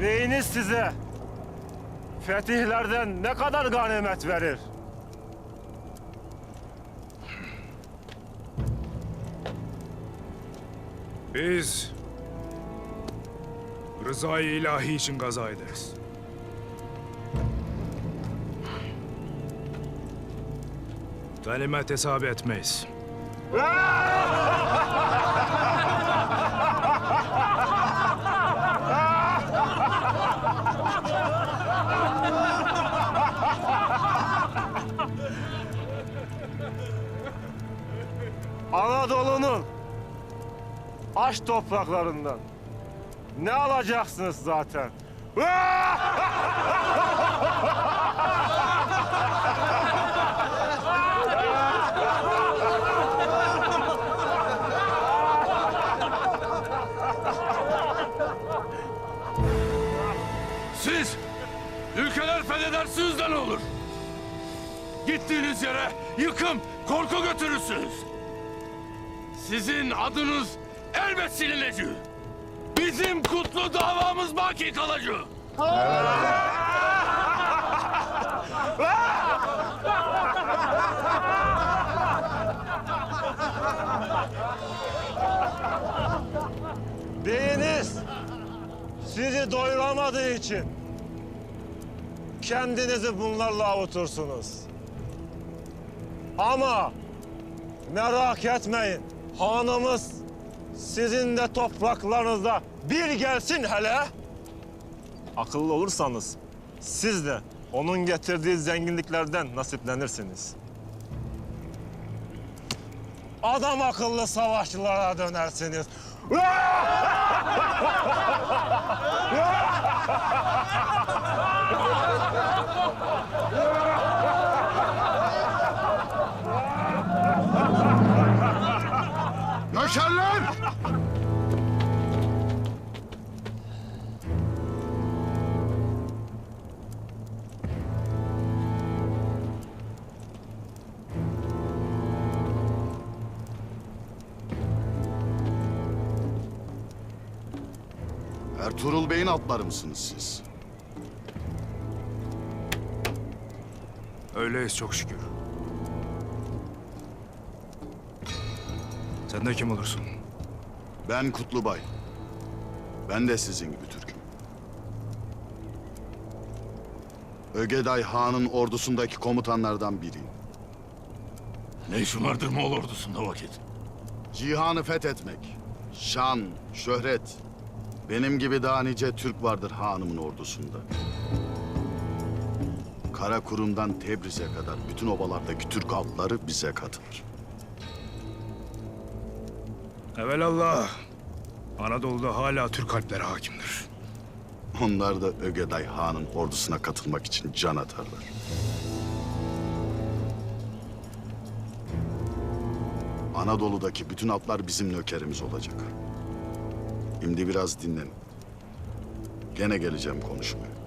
Beyiniz size fetihlerden ne kadar ganimet verir? Biz rızayı ilahi için gaza ederiz. Ganimet hesabı etmeyiz. Anadolu'nun aş topraklarından ne alacaksınız zaten? Siz ülkeler fethedersiniz ne olur? Gittiğiniz yere yıkım, korku götürürsünüz. Sizin adınız elbet silinecek. Bizim kutlu davamız baki kalacak. Beyiniz sizi doyuramadığı için kendinizi bunlarla avutursunuz. Ama merak etmeyin. Hanımız sizin de topraklarınızda bir gelsin hele. Akıllı olursanız siz de onun getirdiği zenginliklerden nasiplenirsiniz. Adam akıllı savaşçılara dönersiniz. Nökerler! Ertuğrul Bey'in atları mısınız siz? Öyleyiz çok şükür. Sen de kim olursun? Ben Kutlubay. Ben de sizin gibi Türk'üm. Ögeday Han'ın ordusundaki komutanlardan biriyim. Ne işin vardır Moğol ordusunda vakit? Cihanı fethetmek, şan, şöhret. Benim gibi daha nice Türk vardır hanımın ordusunda. Karakurum'dan Tebriz'e kadar bütün obalardaki Türk altları bize katılır. Evelallah. Anadolu'da hala Türk alpleri hakimdir. Onlar da Ögeday Han'ın ordusuna katılmak için can atarlar. Anadolu'daki bütün atlar bizim nökerimiz olacak. Şimdi biraz dinlen. Gene geleceğim konuşmaya.